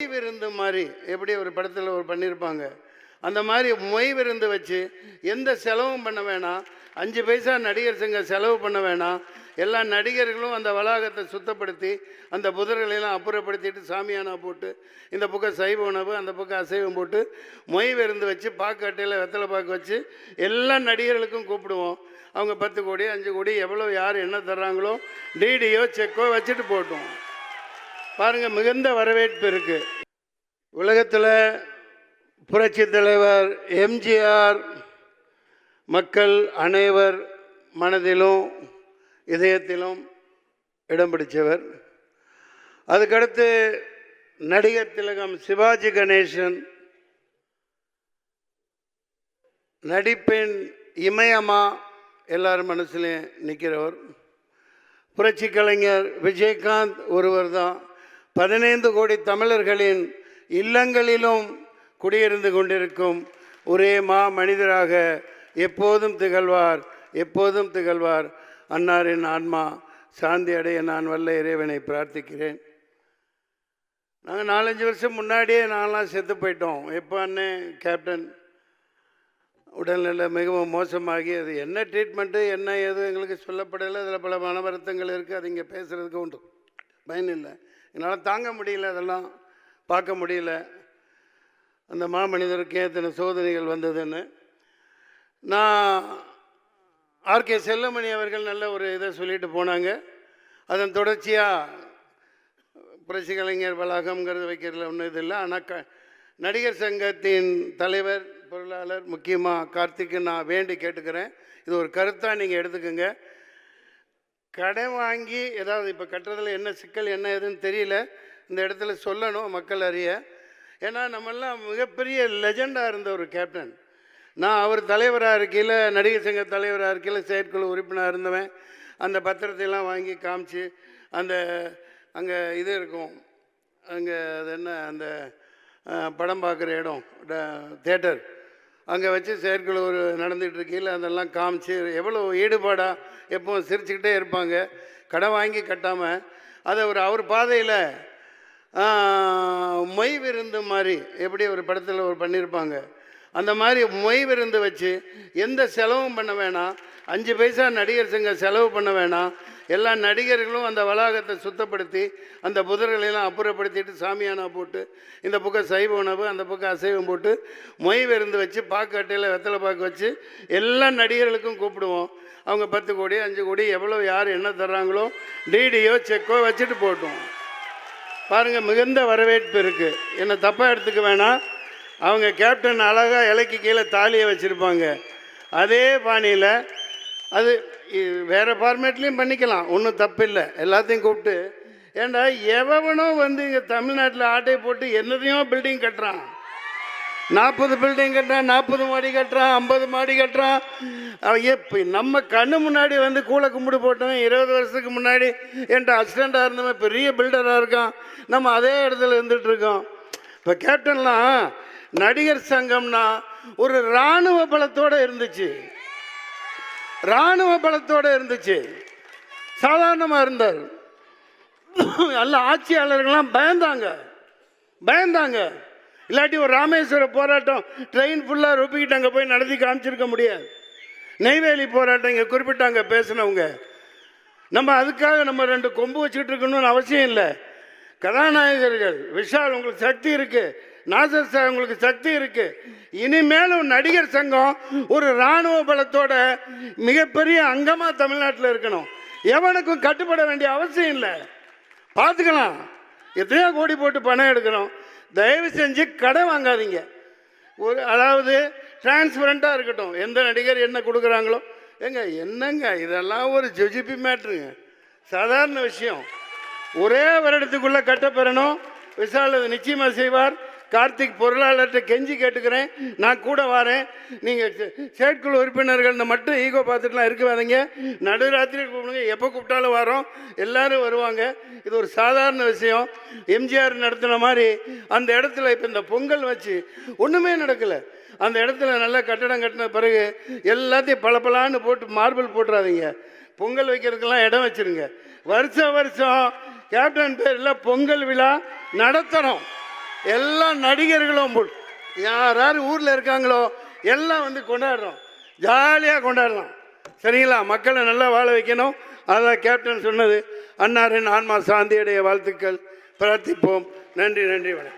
மொய் விருந்து மாதிரி எப்படி ஒரு படத்தில் ஒரு பண்ணியிருப்பாங்க அந்த மாதிரி மொய் விருந்து வச்சு எந்த செலவும் பண்ண வேணாம். அஞ்சு பைசா நடிகர் சங்க செலவு பண்ண வேணாம். எல்லா நடிகர்களும் அந்த வளாகத்தை சுத்தப்படுத்தி அந்த புதர்களையெல்லாம் அப்புறப்படுத்திட்டு சாமியானா போட்டு இந்த பக்கம் சைவ உணவு அந்த பக்கம் அசைவம் போட்டு மொய் விருந்து வச்சு பாக்கட்டையில் வெத்தலை பாக்கு வச்சு எல்லா நடிகர்களுக்கும் கூப்பிடுவோம். அவங்க பத்து கோடி அஞ்சு கோடி எவ்வளோ யார் என்ன தர்றாங்களோ டிடியோ செக்கோ வச்சுட்டு போட்டோம் பாருங்கள் மிகுந்த வரவேற்பு இருக்குது உலகத்தில் புரட்சி தலைவர் எம்ஜிஆர் மக்கள் அனைவர் மனதிலும் இதயத்திலும் இடம் பிடித்தவர் அதுக்கடுத்து நடிகர் திலகம் சிவாஜி கணேசன் நடிப்பின் இமயமா எல்லார் மனசுலையும் நிற்கிறவர் புரட்சி கலைஞர் விஜயகாந்த் ஒருவர் தான் பதினைந்து கோடி தமிழர்களின் இல்லங்களிலும் குடியிருந்து கொண்டிருக்கும் ஒரே மா மனிதராக எப்போதும் திகழ்வார் எப்போதும் திகழ்வார். அன்னாரின் ஆன்மா சாந்தி அடைய நான் வல்ல இறைவனை பிரார்த்திக்கிறேன். நாங்கள் நாலஞ்சு வருஷம் முன்னாடியே நான்லாம் செத்து போயிட்டோம். எப்போ அண்ணன் கேப்டன்? உடல்நிலை மிகவும் மோசமாகி அது என்ன ட்ரீட்மெண்ட்டு என்ன ஏது எங்களுக்கு சொல்லப்படலை. அதில் பல மன வருத்தங்கள் இருக்குது. அது இங்கே பேசுகிறதுக்கு உண்டு. பயன் இல்லை என்னால் தாங்க முடியல அதெல்லாம் பார்க்க முடியல. அந்த மாமனிதருக்கு எத்தனை சோதனைகள் வந்ததுன்னு. நான் ஆர்கே செல்லமணி அவர்கள் நல்ல ஒரு இதை சொல்லிட்டு போனாங்க. அதன் தொடர்ச்சியாக புரட்சி கலைஞர் வளாகம்ங்கிறது வைக்கிறதுல ஒன்றும் இது இல்லை. ஆனால் க நடிகர் சங்கத்தின் தலைவர் பொருளாளர் முக்கியமாக கார்த்திக்கு நான் வேண்டி கேட்டுக்கிறேன். இது ஒரு கருத்தாக நீங்கள் எடுத்துக்கோங்க. கடன் வாங்கி ஏதாவது இப்போ கட்டுறதுல என்ன சிக்கல் என்ன ஏதுன்னு தெரியல. இந்த இடத்துல சொல்லணும் மக்கள் அறிய. ஏன்னா நம்மெல்லாம் மிகப்பெரிய லெஜெண்டாக இருந்த ஒரு கேப்டன் நான் அவர் தலைவராக இருக்கையில் நடிகர் சங்க தலைவராக இருக்கையில் செயற்குழு உறுப்பினராக இருந்தவன். அந்த பத்திரத்தையெல்லாம் வாங்கி காமிச்சு அந்த அங்கே இது இருக்கும். அங்கே அது என்ன? அந்த படம் பார்க்குற இடம் தேட்டர் அங்கே வச்சு செயற்குழு ஒரு நடந்துகிட்டு இருக்கையில் அதெல்லாம் காமிச்சு எவ்வளோ ஈடுபாடாக எப்பவும் சிரிச்சுக்கிட்டே இருப்பாங்க. கடன் வாங்கி கட்டாமல் அதை ஒரு அவர் பாதையில் மொய் விருந்து மாதிரி எப்படி ஒரு படத்தில் ஒரு பண்ணியிருப்பாங்க அந்த மாதிரி மொய் விருந்து வச்சு எந்த செலவும் பண்ண வேணாம். அஞ்சு பைசா நடிகர் சங்க செலவு பண்ண வேணாம். எல்லா நடிகர்களும் அந்த வளாகத்தை சுத்தப்படுத்தி அந்த புதர்களையெல்லாம் அப்புறப்படுத்திட்டு சாமியானா போட்டு இந்த பக்கம் சைவ உணவு அந்த பக்கம் அசைவம் போட்டு மொய் விருந்து வச்சு பாக்கட்டையில் வெத்தலை பாக்கு வச்சு எல்லா நடிகர்களுக்கும் கூப்பிடுவோம். அவங்க பத்து கோடி அஞ்சு கோடி எவ்வளோ யார் என்ன தர்றாங்களோ டிடியோ செக்கோ வச்சுட்டு போட்டோம் பாருங்கள் மிகுந்த வரவேற்பு இருக்குது என்னை தப்பாக எடுத்துக்க வேணாம். அவங்க கேப்டன் அழகாக இலைக்கு கீழே தாலியை வச்சுருப்பாங்க. அதே பாணியில் அது வேறு வேற ஃபார்மேட்லேயும் பண்ணிக்கலாம். ஒன்றும் தப்பில்லை. எல்லாத்தையும் கூப்பிட்டு ஏண்டா எவனோ வந்து இங்கே தமிழ்நாட்டில் ஆட்டை போட்டு என்னதையும் பில்டிங் கட்டுறான். நாற்பது பில்டிங் கட்டுறான் நாற்பது மாடி கட்டுறான் ஐம்பது மாடி கட்டுறான். அவன் எப்போ நம்ம கண்ணு முன்னாடி வந்து கூலை கும்பிடு போட்டவன் இருபது வருஷத்துக்கு முன்னாடி என்கிட்ட அசிடண்ட்டாக இருந்தவன் பெரிய பில்டராக இருக்கான். நம்ம அதே இடத்துல இருந்துகிட்ருக்கோம் இப்போ கேப்டன்லாம் நடிகர் சங்கம்னா ஒரு இராணுவ பலத்தோடு இருந்துச்சு. இராணுவ பலத்தோடு இருந்துச்சு. சாதாரணமாக இருந்தார். நல்ல ஆட்சியாளர்கள்லாம் பயந்தாங்க. பயந்தாங்க. இல்லாட்டி ஒரு ராமேஸ்வர போராட்டம் ட்ரெயின் ஃபுல்லாக ரொப்பிக்கிட்டு அங்கே போய் நடத்தி காமிச்சிருக்க முடியாது. நெய்வேலி போராட்டம் இங்கே குறிப்பிட்டாங்க பேசினவங்க. நம்ம அதுக்காக நம்ம ரெண்டு கொம்பு வச்சுக்கிட்டு இருக்கணும்னு அவசியம் இல்லை. கதாநாயகர்கள் விஷால் உங்களுக்கு சக்தி இருக்குது நாசர் சார் உங்களுக்கு சக்தி இருக்கு. இனிமேலும் நடிகர் சங்கம் ஒரு இராணுவ பலத்தோட மிகப்பெரிய அங்கமாக தமிழ்நாட்டில் இருக்கணும். எவனுக்கும் கட்டுப்பட வேண்டிய அவசியம் இல்லை. பார்த்துக்கலாம் எத்தனையோ கோடி போட்டு பணம் எடுக்கிறோம் தயவு செஞ்சு கடை வாங்காதீங்க. ஒரு அதாவது டிரான்ஸ்பரண்ட்டாக இருக்கட்டும். எந்த நடிகர் என்ன கொடுக்குறாங்களோ. ஏங்க என்னங்க? இதெல்லாம் ஒரு ஜொஜிபி மேட்ருங்க சாதாரண விஷயம். ஒரே வருடத்துக்குள்ளே கட்டப்பெறணும் விஷால் அது நிச்சயமாக செய்வார். கார்த்திக் பொருளாளர்கிட்ட கெஞ்சி கேட்டுக்கிறேன். நான் கூட வரேன். நீங்கள் செயற்குழு உறுப்பினர்கள் மட்டும் ஈகோ பார்த்துட்டுலாம் இருக்காதீங்க. நடுராத்திரி கூப்பிடுங்க. எப்போ கூப்பிட்டாலும் வரோம். எல்லாரும் வருவாங்க. இது ஒரு சாதாரண விஷயம். எம்ஜிஆர் நடத்தின மாதிரி அந்த இடத்துல இப்போ இந்த பொங்கல் வச்சு ஒன்றுமே நடக்கலை. அந்த இடத்துல நல்லா கட்டடம் கட்டின பிறகு எல்லாத்தையும் பளபளான்னு போட்டு மார்பிள் போட்டுறாதீங்க. பொங்கல் வைக்கிறதுக்கெல்லாம் இடம் வச்சிருங்க. வருஷம் வருஷம் கேப்டன் பேரில் பொங்கல் விழா நடத்தணும். எல்லா நடிகர்களும் போல். யார் யார் ஊரில் இருக்காங்களோ எல்லாம் வந்து கொண்டாடுறோம். ஜாலியாக கொண்டாடலாம் சரிங்களா? மக்களை நல்லா வாழ வைக்கணும். அதான் கேப்டன் சொன்னது. அன்னாரின் ஆன்மா சாந்தியுடைய வாழ்த்துக்கள். பிரார்த்திப்போம். நன்றி நன்றி வணக்கம்.